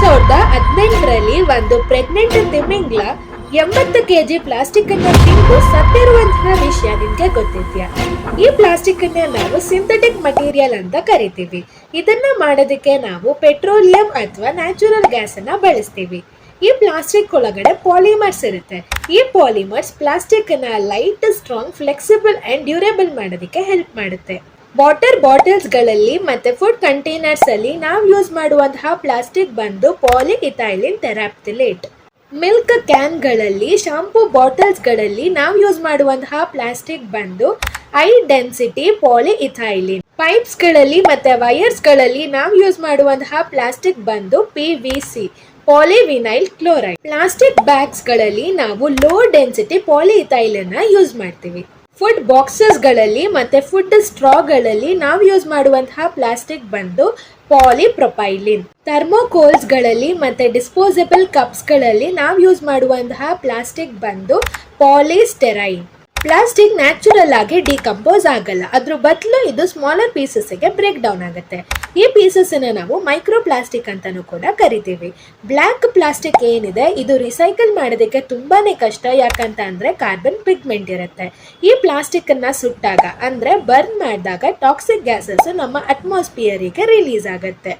ಸಾವಿರದ ಹದಿನೆಂಟರಲ್ಲಿ ಒಂದು ಪ್ರೆಗ್ನೆಂಟ್ ತಿಮಿಂಗ್ಲ ಎಂಬತ್ತು ಕೆಜಿ ಪ್ಲಾಸ್ಟಿಕ್ ಅನ್ನ ತಿಂದು ಸತ್ತಿರುವಂತಹ ವಿಷಯ ನಿಮ್ಗೆ ಗೊತ್ತಿದ್ಯಾ? ಈ ಪ್ಲಾಸ್ಟಿಕ್ ಅನ್ನ ನಾವು ಸಿಂಥೆಟಿಕ್ ಮಟೀರಿಯಲ್ ಅಂತ ಕರಿತೀವಿ. ಇದನ್ನ ಮಾಡೋದಕ್ಕೆ ನಾವು ಪೆಟ್ರೋಲಿಯಂ ಅಥವಾ ನ್ಯಾಚುರಲ್ ಗ್ಯಾಸ್ ಅನ್ನ ಬಳಸ್ತೀವಿ. ಈ ಪ್ಲಾಸ್ಟಿಕ್ ಒಳಗಡೆ ಪಾಲಿಮರ್ಸ್ ಇರುತ್ತೆ. ಈ ಪಾಲಿಮರ್ಸ್ ಪ್ಲಾಸ್ಟಿಕ್ ಅನ್ನ light strong flexible and durable ಮಾಡೋದಕ್ಕೆ ಹೆಲ್ಪ್ ಮಾಡುತ್ತೆ. ವಾಟರ್ ಬಾಟಲ್ಸ್ಗಳಲ್ಲಿ ಮತ್ತೆ ಫುಡ್ ಕಂಟೈನರ್ಸಲ್ಲಿ ನಾವು ಯೂಸ್ ಮಾಡುವಂತಹ ಪ್ಲಾಸ್ಟಿಕ್ ಬಂದು ಪಾಲಿಇಥೈಲಿನ್ ಥೆರಾಪ್ತಿಲೇಟ್ ಮಿಲ್ಕ್ ಕ್ಯಾನ್ಗಳಲ್ಲಿ ಶಾಂಪೂ ಬಾಟಲ್ಸ್ಗಳಲ್ಲಿ ನಾವು ಯೂಸ್ ಮಾಡುವಂತಹ ಪ್ಲಾಸ್ಟಿಕ್ ಬಂದು ಐ ಡೆನ್ಸಿಟಿ ಪಾಲಿಇಥೈಲಿನ್ ಪೈಪ್ಸ್ಗಳಲ್ಲಿ ಮತ್ತೆ ವೈರ್ಸ್ಗಳಲ್ಲಿ ನಾವು ಯೂಸ್ ಮಾಡುವಂತಹ ಪ್ಲಾಸ್ಟಿಕ್ ಬಂದು P V C polyvinyl chloride plastic ಬ್ಯಾಗ್ಸ್ಗಳಲ್ಲಿ ನಾವು ಲೋ ಡೆನ್ಸಿಟಿ ಪಾಲಿಇಥೈಲನ್ನ ಯೂಸ್ ಮಾಡ್ತೀವಿ. ಫುಡ್ ಬಾಕ್ಸಸ್ಗಳಲ್ಲಿ ಮತ್ತೆ ಫುಡ್ ಸ್ಟ್ರಾಗಳಲ್ಲಿ ನಾವು ಯೂಸ್ ಮಾಡುವಂತಹ ಪ್ಲಾಸ್ಟಿಕ್ ಬಂದು ಪಾಲಿಪ್ರೊಪೈಲಿನ್ ಥರ್ಮೋಕೋಲ್ಸ್ಗಳಲ್ಲಿ ಮತ್ತೆ ಡಿಸ್ಪೋಸಬಲ್ ಕಪ್ಸ್ಗಳಲ್ಲಿ ನಾವು ಯೂಸ್ ಮಾಡುವಂತಹ ಪ್ಲಾಸ್ಟಿಕ್ ಬಂದು ಪಾಲಿಸ್ಟೆರೈನ್ ಪ್ಲಾಸ್ಟಿಕ್ ನ್ಯಾಚುರಲ್ ಆಗಿ ಡಿಕಂಪೋಸ್ ಆಗಲ್ಲ. ಅದ್ರ ಬದಲು ಇದು ಸ್ಮಾಲರ್ ಪೀಸಸ್ಗೆ ಬ್ರೇಕ್ ಡೌನ್ ಆಗುತ್ತೆ. ಈ ಪೀಸಸ್ ನಾವು ಮೈಕ್ರೋ ಪ್ಲಾಸ್ಟಿಕ್ ಅಂತಲೂ ಕೂಡ ಕರಿತೀವಿ. ಬ್ಲ್ಯಾಕ್ ಪ್ಲಾಸ್ಟಿಕ್ ಏನಿದೆ, ಇದು ರಿಸೈಕಲ್ ಮಾಡೋದಕ್ಕೆ ತುಂಬಾನೇ ಕಷ್ಟ. ಯಾಕಂತ ಅಂದ್ರೆ ಕಾರ್ಬನ್ ಪಿಗ್ಮೆಂಟ್ ಇರುತ್ತೆ. ಈ ಪ್ಲಾಸ್ಟಿಕ್ ಅನ್ನ ಸುಟ್ಟಾಗ, ಅಂದ್ರೆ ಬರ್ನ್ ಮಾಡಿದಾಗ ಟಾಕ್ಸಿಕ್ ಗ್ಯಾಸಸ್ ನಮ್ಮ ಅಟ್ಮಾಸ್ಫಿಯರಿಗೆ ರಿಲೀಸ್ ಆಗುತ್ತೆ.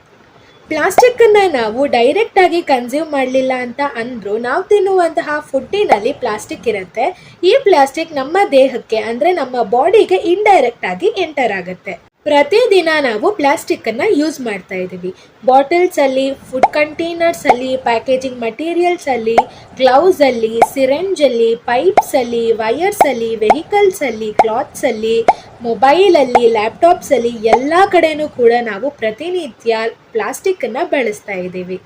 ಪ್ಲಾಸ್ಟಿಕ್ ಅನ್ನ ನಾವು ಡೈರೆಕ್ಟ್ ಆಗಿ ಕನ್ಸ್ಯೂಮ್ ಮಾಡಲಿಲ್ಲ ಅಂತ ಅಂದರೂ, ನಾವು ತಿನ್ನುವಂತಹ ಫುಡ್ಡಿನಲ್ಲಿ ಪ್ಲಾಸ್ಟಿಕ್ ಇರುತ್ತೆ. ಈ ಪ್ಲಾಸ್ಟಿಕ್ ನಮ್ಮ ದೇಹಕ್ಕೆ, ಅಂದ್ರೆ ನಮ್ಮ ಬಾಡಿಗೆ ಇಂಡೈರೆಕ್ಟ್ ಆಗಿ ಎಂಟರ್ ಆಗುತ್ತೆ. ಪ್ರತಿದಿನ ನಾವು ಪ್ಲಾಸ್ಟಿಕ್ ಅನ್ನ ಯೂಸ್ ಮಾಡ್ತಾ ಇದ್ದೀವಿ. ಬಾಟಲ್ಸ್ ಅಲ್ಲಿ ಫುಡ್ ಕಂಟೈನರ್ಸಲ್ಲಿ ಪ್ಯಾಕೇಜಿಂಗ್ ಮಟೀರಿಯಲ್ಸ್ ಅಲ್ಲಿ ಸಿರೆಂಜಲ್ಲಿ ಅಲ್ಲಿ ಸಿರೆಂಜ್ ಅಲ್ಲಿ ಕ್ಲಾತ್ಸಲ್ಲಿ ಅಲ್ಲಿ ಲ್ಯಾಪ್ಟಾಪ್ಸಲ್ಲಿ ಎಲ್ಲ ಕಡೆನೂ ಕೂಡ ನಾವು ಪ್ರತಿನಿತ್ಯ ಪ್ಲಾಸ್ಟಿಕ್ ಅನ್ನ ಬಳಸ್ತಾ ಇದ್ದೀವಿ.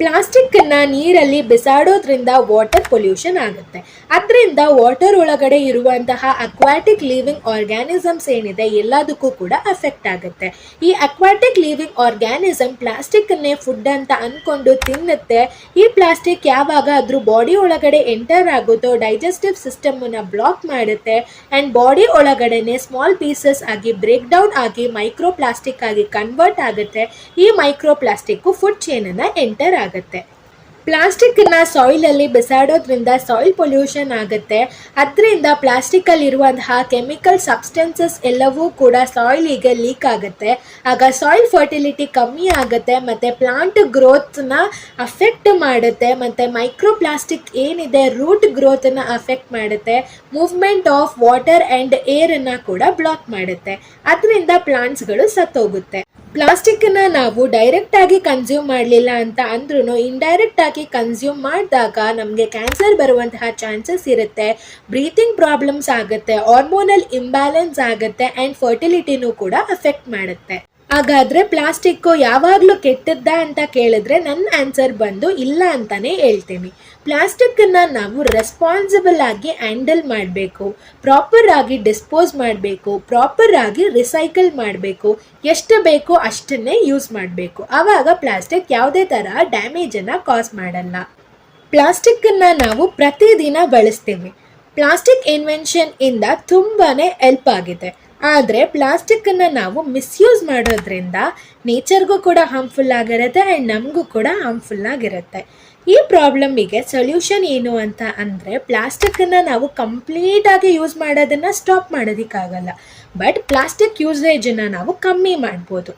ಪ್ಲಾಸ್ಟಿಕ್ ಅನ್ನ ನೀರಲ್ಲಿ ಬಿಸಾಡೋದ್ರಿಂದ ವಾಟರ್ ಪೊಲ್ಯೂಷನ್ ಆಗುತ್ತೆ. ಅದರಿಂದ ವಾಟರ್ ಒಳಗಡೆ ಇರುವಂತಹ ಅಕ್ವಾಟಿಕ್ ಲಿವಿಂಗ್ ಆರ್ಗ್ಯಾನಿಸಮ್ಸ್ ಏನಿದೆ ಎಲ್ಲದಕ್ಕೂ ಕೂಡ ಅಫೆಕ್ಟ್ ಆಗುತ್ತೆ. ಈ ಅಕ್ವಾಟಿಕ್ ಲಿವಿಂಗ್ ಆರ್ಗ್ಯಾನಿಸಮ್ ಪ್ಲಾಸ್ಟಿಕ್ ಅನ್ನೇ ಫುಡ್ ಅಂತ ಅಂದ್ಕೊಂಡು ತಿನ್ನುತ್ತೆ. ಈ ಪ್ಲಾಸ್ಟಿಕ್ ಯಾವಾಗ ಅದ್ರ ಬಾಡಿ ಒಳಗಡೆ ಎಂಟರ್ ಆಗುತ್ತೋ ಡೈಜೆಸ್ಟಿವ್ ಸಿಸ್ಟಮ್ ಅನ್ನ ಬ್ಲಾಕ್ ಮಾಡುತ್ತೆ. ಅಂಡ್ ಬಾಡಿ ಒಳಗಡೆನೆ ಸ್ಮಾಲ್ ಪೀಸಸ್ ಆಗಿ ಬ್ರೇಕ್ ಡೌನ್ ಆಗಿ ಮೈಕ್ರೋ ಪ್ಲಾಸ್ಟಿಕ್ ಆಗಿ ಕನ್ವರ್ಟ್ ಆಗುತ್ತೆ. ಈ ಮೈಕ್ರೋ ಪ್ಲಾಸ್ಟಿಕ್ ಫುಡ್ ಚೈನ್ ಅನ್ನ ಎಂಟರ್ ಆಗುತ್ತೆ. ಪ್ಲಾಸ್ಟಿಕ್ಕನ್ನು ಸಾಯಿಲ್ ಅಲ್ಲಿ ಬಿಸಾಡೋದ್ರಿಂದ ಸಾಯಿಲ್ ಪೊಲ್ಯೂಷನ್ ಆಗುತ್ತೆ. ಅದರಿಂದ ಪ್ಲಾಸ್ಟಿಕ್ ಅಲ್ಲಿ ಇರುವಂತಹ ಕೆಮಿಕಲ್ ಸಬ್ಸ್ಟೆನ್ಸಸ್ ಎಲ್ಲವೂ ಕೂಡ ಸಾಯಿಲಿಗೆ ಲೀಕ್ ಆಗುತ್ತೆ. ಆಗ ಸಾಯಿಲ್ ಫರ್ಟಿಲಿಟಿ ಕಮ್ಮಿ ಆಗುತ್ತೆ, ಮತ್ತೆ ಪ್ಲಾಂಟ್ ಗ್ರೋತ್ನ ಅಫೆಕ್ಟ್ ಮಾಡುತ್ತೆ, ಮತ್ತೆ ಮೈಕ್ರೋ ಪ್ಲಾಸ್ಟಿಕ್ ಏನಿದೆ ರೂಟ್ ಗ್ರೋತ್ನ ಅಫೆಕ್ಟ್ ಮಾಡುತ್ತೆ, ಮೂವ್ಮೆಂಟ್ ಆಫ್ ವಾಟರ್ ಆ್ಯಂಡ್ ಏರನ್ನು ಕೂಡ ಬ್ಲಾಕ್ ಮಾಡುತ್ತೆ. ಅದರಿಂದ ಪ್ಲಾಂಟ್ಸ್ಗಳು ಸತ್ತೋಗುತ್ತೆ. ಪ್ಲಾಸ್ಟಿಕ್ನ ನಾವು ಡೈರೆಕ್ಟ್ ಆಗಿ ಕನ್ಸ್ಯೂಮ್ ಮಾಡಲಿಲ್ಲ ಅಂತ ಅಂದ್ರೂ ಇಂಡೈರೆಕ್ಟ್ ಆಗಿ ಕನ್ಸ್ಯೂಮ್ ಮಾಡಿದಾಗ ನಮಗೆ ಕ್ಯಾನ್ಸರ್ ಬರುವಂತಹ ಚಾನ್ಸಸ್ ಇರುತ್ತೆ. ಬ್ರೀತಿಂಗ್ ಪ್ರಾಬ್ಲಮ್ಸ್ ಆಗುತ್ತೆ ಹಾರ್ಮೋನಲ್ ಇಂಬ್ಯಾಲೆನ್ಸ್ ಆಗುತ್ತೆ ಆ್ಯಂಡ್ ಫರ್ಟಿಲಿಟಿನೂ ಕೂಡ ಅಫೆಕ್ಟ್ ಮಾಡುತ್ತೆ. ಹಾಗಾದ್ರೆ ಪ್ಲಾಸ್ಟಿಕ್ಕು ಯಾವಾಗಲೂ ಕೆಟ್ಟದ್ದ ಅಂತ ಕೇಳಿದ್ರೆ ನನ್ನ ಆನ್ಸರ್ ಬಂದು ಇಲ್ಲ ಅಂತಾನೆ ಹೇಳ್ತೀನಿ. ಪ್ಲಾಸ್ಟಿಕ್ಕನ್ನು ನಾವು ರೆಸ್ಪಾನ್ಸಿಬಲ್ ಆಗಿ ಹ್ಯಾಂಡಲ್ ಮಾಡಬೇಕು ಪ್ರಾಪರ್ ಆಗಿ ಡಿಸ್ಪೋಸ್ ಮಾಡಬೇಕು ಪ್ರಾಪರ್ ಆಗಿ ರಿಸೈಕಲ್ ಮಾಡಬೇಕು, ಎಷ್ಟು ಬೇಕೋ ಅಷ್ಟನ್ನೇ ಯೂಸ್ ಮಾಡಬೇಕು. ಆವಾಗ ಪ್ಲಾಸ್ಟಿಕ್ ಯಾವುದೇ ಥರ ಡ್ಯಾಮೇಜನ್ನು ಕಾಸ್ ಮಾಡಲ್ಲ. ಪ್ಲಾಸ್ಟಿಕ್ಕನ್ನು ನಾವು ಪ್ರತಿದಿನ ಬಳಸ್ತೀವಿ. ಪ್ಲಾಸ್ಟಿಕ್ ಇನ್ವೆನ್ಷನ್ ಇಂದ ತುಂಬಾನೇ ಹೆಲ್ಪ್ ಆಗಿದೆ. ಆದರೆ ಪ್ಲಾಸ್ಟಿಕ್ಕನ್ನು ನಾವು ಮಿಸ್ಯೂಸ್ ಮಾಡೋದ್ರಿಂದ ನೇಚರ್ಗೂ ಕೂಡ ಹಾರ್ಮ್ಫುಲ್ ಆಗಿರುತ್ತೆ ಆ್ಯಂಡ್ ನಮಗೂ ಕೂಡ ಹಾರ್ಮ್ಫುಲ್ ಆಗಿರುತ್ತೆ. ಈ ಪ್ರಾಬ್ಲಮ್ಮಿಗೆ ಸೊಲ್ಯೂಷನ್ ಏನು ಅಂತ ಅಂದರೆ ಪ್ಲಾಸ್ಟಿಕ್ಕನ್ನು ನಾವು ಕಂಪ್ಲೀಟಾಗಿ ಯೂಸ್ ಮಾಡೋದನ್ನು ಸ್ಟಾಪ್ ಮಾಡೋದಕ್ಕಾಗಲ್ಲ. ಬಟ್ ಪ್ಲಾಸ್ಟಿಕ್ ಯೂಸೇಜನ್ನು ನಾವು ಕಮ್ಮಿ ಮಾಡ್ಬೋದು.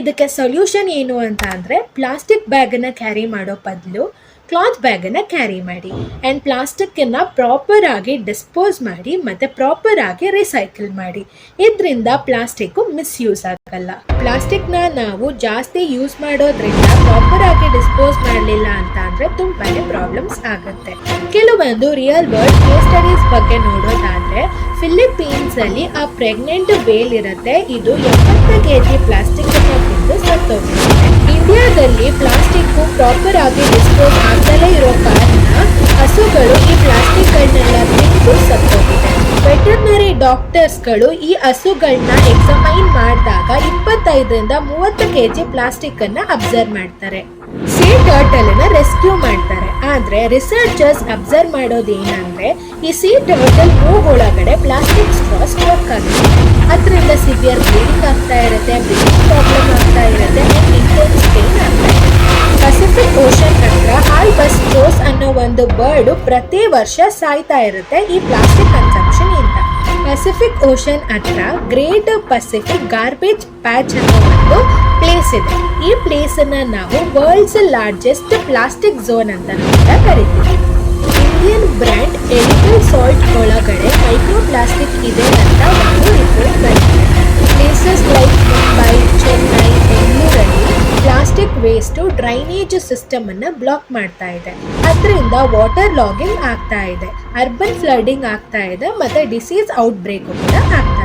ಇದಕ್ಕೆ ಸೊಲ್ಯೂಷನ್ ಏನು ಅಂತ ಅಂದರೆ ಪ್ಲಾಸ್ಟಿಕ್ ಬ್ಯಾಗನ್ನು ಕ್ಯಾರಿ ಮಾಡೋ ಬದಲು ಕ್ಲಾತ್ ಬ್ಯಾಗನ್ನು ಕ್ಯಾರಿ ಮಾಡಿ ಆ್ಯಂಡ್ ಪ್ಲಾಸ್ಟಿಕ್ಕನ್ನು ಪ್ರಾಪರ್ ಆಗಿ ಡಿಸ್ಪೋಸ್ ಮಾಡಿ ಮತ್ತು ಪ್ರಾಪರ್ ಆಗಿ ರಿಸೈಕಲ್ ಮಾಡಿ. ಇದರಿಂದ ಪ್ಲಾಸ್ಟಿಕ್ಕು ಮಿಸ್ಯೂಸ್ ಆಗಲ್ಲ. ಪ್ಲಾಸ್ಟಿಕ್ನ ನಾವು ಜಾಸ್ತಿ ಯೂಸ್ ಮಾಡೋದ್ರಿಂದ ಪ್ರಾಪರ್ ಆಗಿ ಡಿಸ್ಪೋಸ್ ಮಾಡಲಿಲ್ಲ ಅಂತ ಅಂದರೆ ತುಂಬಾ ಪ್ರಾಬ್ಲಮ್ಸ್ ಆಗುತ್ತೆ. ಕೆಲವೊಂದು ರಿಯಲ್ ವರ್ಲ್ಡ್ ಕೇಸ್ ಸ್ಟಡೀಸ್ ಬಗ್ಗೆ ನೋಡೋದಾದರೆ ಫಿಲಿಪೀನ್ಸಲ್ಲಿ ಆ ಪ್ರೆಗ್ನೆಂಟ್ ವೇಲ್ ಇರುತ್ತೆ. ಇದು ಎಪ್ಪತ್ತು ಕೆ ಜಿ ಪ್ಲಾಸ್ಟಿಕ್ ಸತ್ತೋಗುತ್ತೆ. ಇಂಡಿಯಾದಲ್ಲಿ ಪ್ಲಾಸ್ಟಿಕ್ಕು ಪ್ರಾಪರ್ ಆಗಿ ಡಿಸ್ಪೋಸ್ ಆಗ್ದಲೇ ಇರೋ ಕಾರಣ ಹಸುಗಳು ಈ ಪ್ಲಾಸ್ಟಿಕ್ಗಳನ್ನೆಲ್ಲ ತಿಂದು ಸತ್ತೋಗಿದೆ. ವೆಟರ್ನರಿ ಡಾಕ್ಟರ್ಸ್ಗಳು ಈ ಹಸುಗಳನ್ನ ಎಕ್ಸಮೈನ್ ಮಾಡಿದಾಗ ಇಪ್ಪತ್ತೈದರಿಂದ ಮೂವತ್ತು ಕೆ ಜಿ ಪ್ಲಾಸ್ಟಿಕ್ ಅನ್ನ ಅಬ್ಸರ್ವ್ ಮಾಡ್ತಾರೆ. ಸೀ ಟರ್ಟಲ್ ಅನ್ನ ರೆಸ್ಕ್ಯೂ ಮಾಡ್ತಾರೆ. ಆದರೆ ರಿಸರ್ಚರ್ಸ್ ಅಬ್ಸರ್ವ್ ಮಾಡೋದೇನಂದ್ರೆ ಈ ಸೀ ಟರ್ಟಲ್ ಒಳಗಡೆ ಪ್ಲಾಸ್ಟಿಕ್ ಸ್ಟ್ರಾ ಸ್ಟೋಕ್ ಆಗುತ್ತೆ. ಅದರಿಂದ ಸಿವಿಯರ್ ಬ್ಲೀಡಿಂಗ್ ಆಗ್ತಾ ಇರುತ್ತೆ, ಬ್ಲೀಡಿಂಗ್ ಪ್ರಾಬ್ಲಮ್ ಆಗ್ತಾ ಇರುತ್ತೆ ಪೆಸಿಫಿಕ್ ಓಷನ್ ಹತ್ರ ಆಲ್ಬಸ್ಟ್ರೋಸ್ ಅನ್ನೋ ಒಂದು ಬರ್ಡ್ ಪ್ರತಿ ವರ್ಷ ಸಾಯ್ತಾ ಇರುತ್ತೆ ಈ ಪ್ಲಾಸ್ಟಿಕ್ ಕನ್ಸಂಪ್ಷನ್ ಇಂದ. ಪೆಸಿಫಿಕ್ ಓಷನ್ ಹತ್ರ ಗ್ರೇಟ್ ಪೆಸಿಫಿಕ್ ಗಾರ್ಬೇಜ್ ಪ್ಯಾಚ್ ಅನ್ನೋ ಒಂದು ಪ್ಲೇಸ್ ಇದೆ. ಈ ಪ್ಲೇಸ್ ಅನ್ನ ನಾವು ವರ್ಲ್ಡ್ಸ್ ಲಾರ್ಜೆಸ್ಟ್ ಪ್ಲಾಸ್ಟಿಕ್ ಝೋನ್ ಅಂತ ಕೂಡ ಕರಿತೀವಿ. ಇಂಡಿಯನ್ ಬ್ರ್ಯಾಂಡ್ ಎಡಿಬಲ್ ಸಾಲ್ಟ್ ಒಳಗಡೆ ಮೈಕ್ರೋ ಪ್ಲಾಸ್ಟಿಕ್ ಇದೆ ಅಂತ ಒಂದು ರಿಪೋರ್ಟ್ ಬಂದಿದೆ ಪ್ಲೇಸಸ್ ಲೈಕ್ ಮುಂಬೈ ಚೆನ್ನೈ ಬೆಂಗಳೂರಲ್ಲಿ ವೇಸ್ಟು ಡ್ರೈನೇಜ್ ಸಿಸ್ಟಮ್ ಅನ್ನ ಬ್ಲಾಕ್ ಮಾಡ್ತಾ ಇದೆ. ಅದರಿಂದ ವಾಟರ್ ಲಾಗಿಂಗ್ ಆಗ್ತಾ ಇದೆ. ಅರ್ಬನ್ ಫ್ಲಡಿಂಗ್ ಆಗ್ತಾ ಇದೆ ಮತ್ತೆ ಡಿಸೀಸ್ ಔಟ್ ಬ್ರೇಕ್ ಕೂಡ ಆಗ್ತಾ